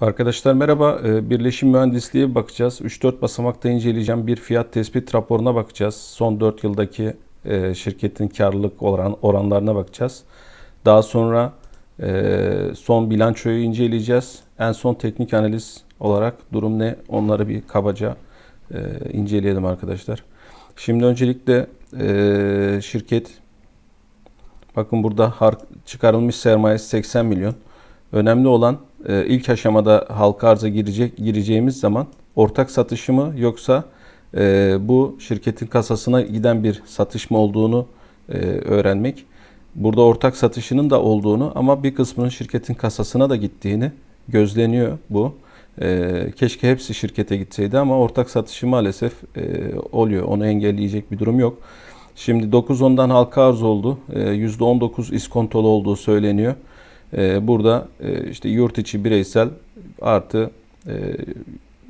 Arkadaşlar merhaba. Ee, Birleşim mühendisliğe bakacağız. 3-4 basamakta inceleyeceğim. Bir fiyat tespit raporuna bakacağız. Son 4 yıldaki e, şirketin karlılık oran, oranlarına bakacağız. Daha sonra e, son bilançoyu inceleyeceğiz. En son teknik analiz olarak durum ne? Onları bir kabaca e, inceleyelim arkadaşlar. Şimdi öncelikle e, şirket bakın burada çıkarılmış sermayesi 80 milyon. Önemli olan e, ilk aşamada halka arza girecek gireceğimiz zaman ortak satışı mı yoksa e, bu şirketin kasasına giden bir satış mı olduğunu e, öğrenmek. Burada ortak satışının da olduğunu ama bir kısmının şirketin kasasına da gittiğini gözleniyor bu. E, keşke hepsi şirkete gitseydi ama ortak satışı maalesef e, oluyor. Onu engelleyecek bir durum yok. Şimdi 9-10'dan halka arz oldu. E, %19 iskontolu olduğu söyleniyor. Ee, burada e, işte yurt içi bireysel artı e,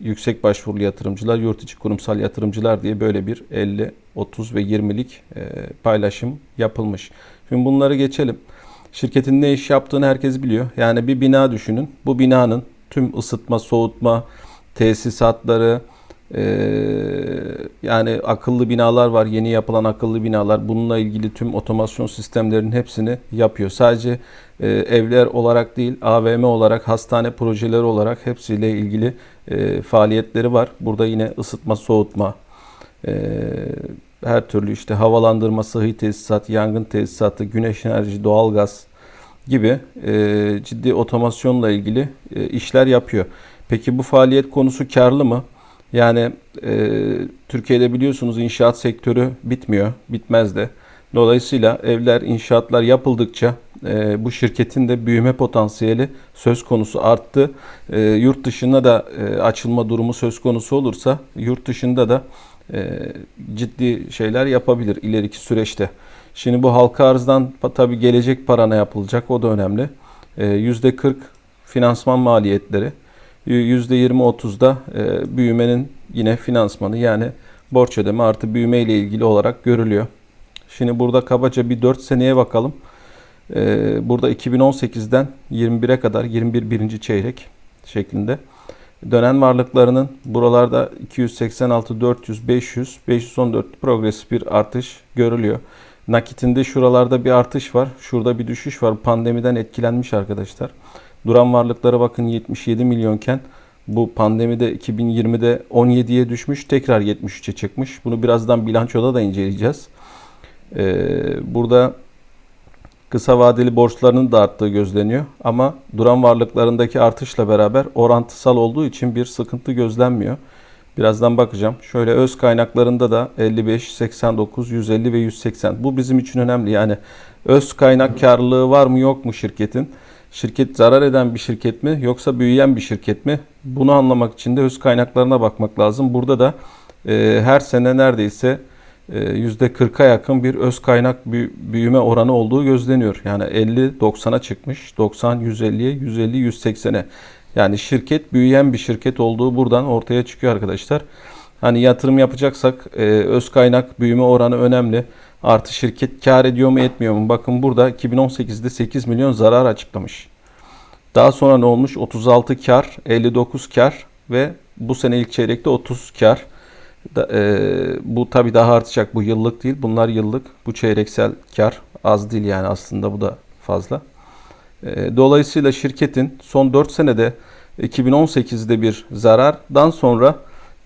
yüksek başvurulu yatırımcılar, yurt içi kurumsal yatırımcılar diye böyle bir 50, 30 ve 20'lik e, paylaşım yapılmış. Şimdi bunları geçelim. Şirketin ne iş yaptığını herkes biliyor. Yani bir bina düşünün. Bu binanın tüm ısıtma, soğutma, tesisatları, yani akıllı binalar var, yeni yapılan akıllı binalar. Bununla ilgili tüm otomasyon sistemlerinin hepsini yapıyor. Sadece e, evler olarak değil, AVM olarak, hastane projeleri olarak hepsiyle ilgili e, faaliyetleri var. Burada yine ısıtma, soğutma, e, her türlü işte havalandırma, sıhhi tesisat, yangın tesisatı, güneş enerji, doğalgaz gibi ciddi otomasyonla ilgili işler yapıyor. Peki bu faaliyet konusu karlı mı? Yani e, Türkiye'de biliyorsunuz inşaat sektörü bitmiyor, bitmez de. Dolayısıyla evler, inşaatlar yapıldıkça e, bu şirketin de büyüme potansiyeli söz konusu arttı. E, yurt dışına da e, açılma durumu söz konusu olursa yurt dışında da e, ciddi şeyler yapabilir ileriki süreçte. Şimdi bu halka arzdan tabi gelecek parana yapılacak o da önemli. E, %40 finansman maliyetleri. %20-30'da e, büyümenin yine finansmanı yani borç ödeme artı büyüme ile ilgili olarak görülüyor. Şimdi burada kabaca bir 4 seneye bakalım. E, burada 2018'den 21'e kadar 21 birinci çeyrek şeklinde dönen varlıklarının buralarda 286, 400, 500, 514 progresif bir artış görülüyor. Nakitinde şuralarda bir artış var. Şurada bir düşüş var. Pandemiden etkilenmiş arkadaşlar. Duran varlıklara bakın 77 milyonken bu pandemide 2020'de 17'ye düşmüş tekrar 73'e çıkmış. Bunu birazdan bilançoda da inceleyeceğiz. Ee, burada kısa vadeli borçlarının da arttığı gözleniyor. Ama duran varlıklarındaki artışla beraber orantısal olduğu için bir sıkıntı gözlenmiyor. Birazdan bakacağım. Şöyle öz kaynaklarında da 55, 89, 150 ve 180. Bu bizim için önemli. Yani öz kaynak karlılığı var mı yok mu şirketin? Şirket zarar eden bir şirket mi yoksa büyüyen bir şirket mi? Bunu anlamak için de öz kaynaklarına bakmak lazım. Burada da e, her sene neredeyse e, %40'a yakın bir öz kaynak büyüme oranı olduğu gözleniyor. Yani 50-90'a çıkmış, 90-150'ye, 150-180'e. Yani şirket büyüyen bir şirket olduğu buradan ortaya çıkıyor arkadaşlar. Hani yatırım yapacaksak e, öz kaynak büyüme oranı önemli. Artı şirket kar ediyor mu etmiyor mu? Bakın burada 2018'de 8 milyon zarar açıklamış. Daha sonra ne olmuş? 36 kar, 59 kar ve bu sene ilk çeyrekte 30 kar. Da, e, bu tabii daha artacak. Bu yıllık değil. Bunlar yıllık. Bu çeyreksel kar. Az değil yani aslında bu da fazla. E, dolayısıyla şirketin son 4 senede 2018'de bir zarardan sonra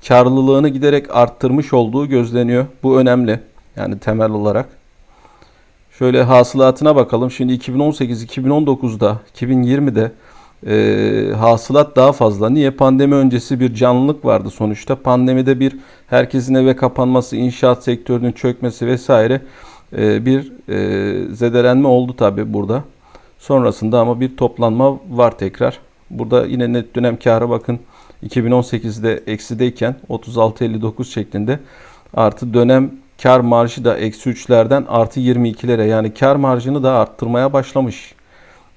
karlılığını giderek arttırmış olduğu gözleniyor. Bu önemli. Yani temel olarak. Şöyle hasılatına bakalım. Şimdi 2018, 2019'da, 2020'de e, hasılat daha fazla. Niye? Pandemi öncesi bir canlılık vardı sonuçta. Pandemide bir herkesin eve kapanması, inşaat sektörünün çökmesi vesaire e, bir e, zedelenme oldu tabi burada. Sonrasında ama bir toplanma var tekrar. Burada yine net dönem karı bakın 2018'de eksideyken 36.59 şeklinde artı dönem kar marjı da eksi 3'lerden artı 22'lere yani kar marjını da arttırmaya başlamış.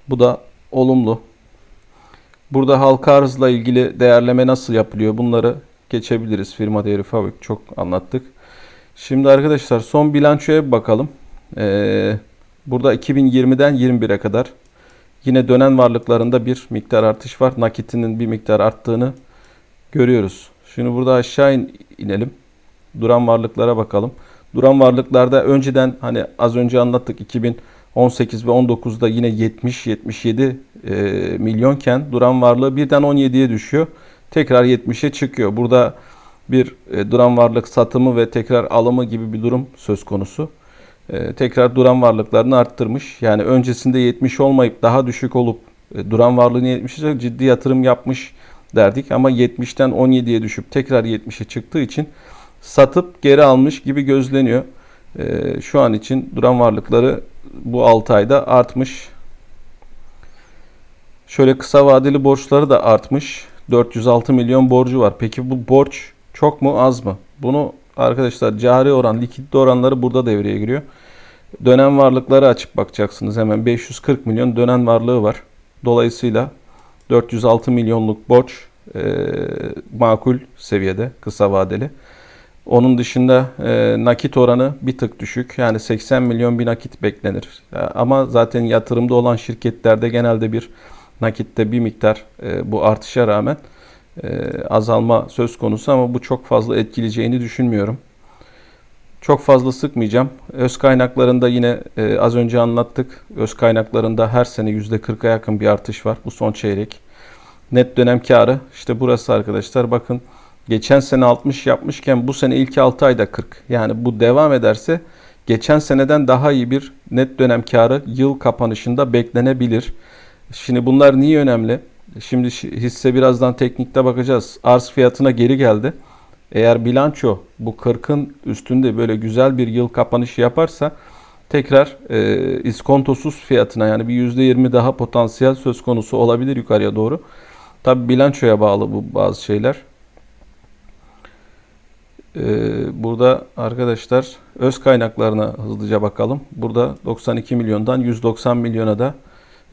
Bu da olumlu. Burada halka arzla ilgili değerleme nasıl yapılıyor bunları geçebiliriz. Firma değeri fabrik çok anlattık. Şimdi arkadaşlar son bilançoya bir bakalım. Ee, burada 2020'den 21'e kadar Yine dönen varlıklarında bir miktar artış var. Nakitinin bir miktar arttığını görüyoruz. Şimdi burada aşağı in- inelim. Duran varlıklara bakalım. Duran varlıklarda önceden hani az önce anlattık 2018 ve 19'da yine 70-77 e, milyonken duran varlığı birden 17'ye düşüyor. Tekrar 70'e çıkıyor. Burada bir e, duran varlık satımı ve tekrar alımı gibi bir durum söz konusu. E, tekrar duran varlıklarını arttırmış. Yani öncesinde 70 olmayıp daha düşük olup e, duran varlığını 70'e ciddi yatırım yapmış derdik. Ama 70'ten 17'ye düşüp tekrar 70'e çıktığı için satıp geri almış gibi gözleniyor. E, şu an için duran varlıkları bu 6 ayda artmış. Şöyle kısa vadeli borçları da artmış. 406 milyon borcu var. Peki bu borç çok mu az mı? Bunu arkadaşlar cari oran, likidite oranları burada devreye giriyor. Dönem varlıkları açıp bakacaksınız hemen 540 milyon dönen varlığı var. Dolayısıyla 406 milyonluk borç e, makul seviyede kısa vadeli. Onun dışında e, nakit oranı bir tık düşük. Yani 80 milyon bir nakit beklenir. Ya, Ama zaten yatırımda olan şirketlerde genelde bir nakitte bir miktar e, bu artışa rağmen e, azalma söz konusu ama bu çok fazla etkileyeceğini düşünmüyorum. Çok fazla sıkmayacağım. Öz kaynaklarında yine e, az önce anlattık. Öz kaynaklarında her sene %40'a yakın bir artış var. Bu son çeyrek. Net dönem karı işte burası arkadaşlar. Bakın geçen sene 60 yapmışken bu sene ilk 6 ayda 40. Yani bu devam ederse geçen seneden daha iyi bir net dönem karı yıl kapanışında beklenebilir. Şimdi bunlar niye önemli? Şimdi şi- hisse birazdan teknikte bakacağız. Arz fiyatına geri geldi. Eğer bilanço bu 40'ın üstünde böyle güzel bir yıl kapanışı yaparsa tekrar e, iskontosuz fiyatına yani bir %20 daha potansiyel söz konusu olabilir yukarıya doğru. Tabi bilançoya bağlı bu bazı şeyler. Ee, burada arkadaşlar öz kaynaklarına hızlıca bakalım. Burada 92 milyondan 190 milyona da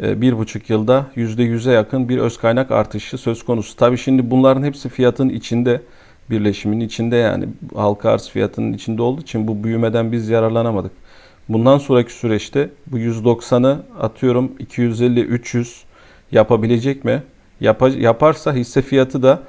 e, bir buçuk yılda %100'e yakın bir öz kaynak artışı söz konusu. Tabii şimdi bunların hepsi fiyatın içinde, birleşimin içinde yani halka arz fiyatının içinde olduğu için bu büyümeden biz yararlanamadık. Bundan sonraki süreçte bu 190'ı atıyorum 250-300 yapabilecek mi? Yapa- yaparsa hisse fiyatı da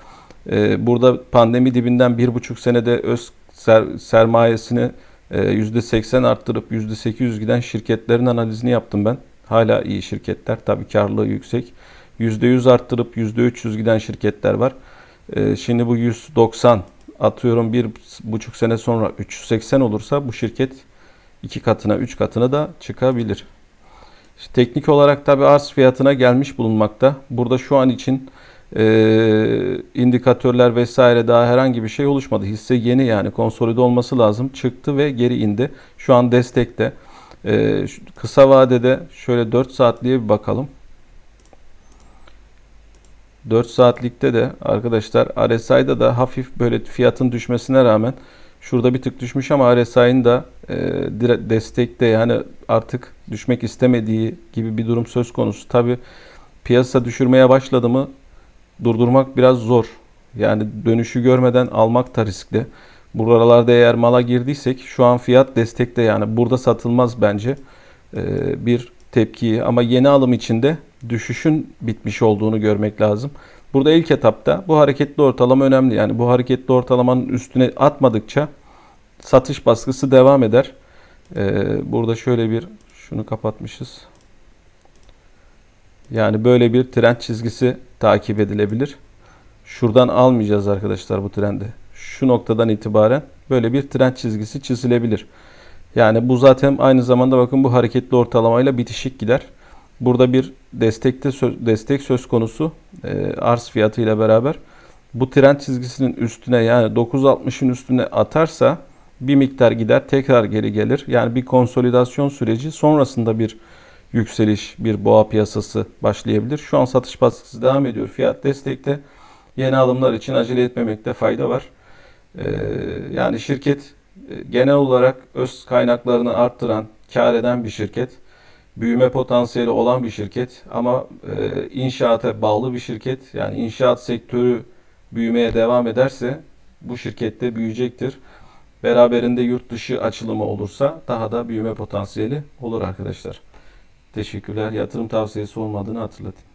e, burada pandemi dibinden bir buçuk senede öz ser- sermayesini e, %80 arttırıp %800 giden şirketlerin analizini yaptım ben. Hala iyi şirketler. Tabii karlılığı yüksek. %100 arttırıp %300 giden şirketler var. E, şimdi bu 190 atıyorum bir buçuk sene sonra 380 olursa bu şirket iki katına, üç katına da çıkabilir. İşte teknik olarak tabi arz fiyatına gelmiş bulunmakta. Burada şu an için e, indikatörler vesaire daha herhangi bir şey oluşmadı. Hisse yeni yani konsolide olması lazım. Çıktı ve geri indi. Şu an destekte. E, kısa vadede şöyle 4 saatliğe bir bakalım. 4 saatlikte de arkadaşlar RSI'da da hafif böyle fiyatın düşmesine rağmen şurada bir tık düşmüş ama RSI'nin da e, destekte yani artık düşmek istemediği gibi bir durum söz konusu. Tabi piyasa düşürmeye başladı mı durdurmak biraz zor. Yani dönüşü görmeden almak da riskli. Buralarda eğer mala girdiysek şu an fiyat destekte yani burada satılmaz bence Ee, bir tepkiyi ama yeni alım içinde düşüşün bitmiş olduğunu görmek lazım. Burada ilk etapta bu hareketli ortalama önemli. Yani bu hareketli ortalamanın üstüne atmadıkça satış baskısı devam eder. Ee, burada şöyle bir şunu kapatmışız. Yani böyle bir trend çizgisi takip edilebilir. Şuradan almayacağız arkadaşlar bu trendi. Şu noktadan itibaren böyle bir trend çizgisi çizilebilir. Yani bu zaten aynı zamanda bakın bu hareketli ortalamayla bitişik gider. Burada bir destekte söz, destek söz konusu e, arz fiyatı ile beraber. Bu trend çizgisinin üstüne yani 9.60'ın üstüne atarsa bir miktar gider tekrar geri gelir. Yani bir konsolidasyon süreci sonrasında bir yükseliş, bir boğa piyasası başlayabilir. Şu an satış baskısı devam ediyor. Fiyat destekte. Yeni alımlar için acele etmemekte fayda var. Ee, yani şirket e, genel olarak öz kaynaklarını arttıran, kar eden bir şirket. Büyüme potansiyeli olan bir şirket ama e, inşaata bağlı bir şirket. Yani inşaat sektörü büyümeye devam ederse bu şirkette büyüyecektir. Beraberinde yurt dışı açılımı olursa daha da büyüme potansiyeli olur arkadaşlar. Teşekkürler. Yatırım tavsiyesi olmadığını hatırlatayım.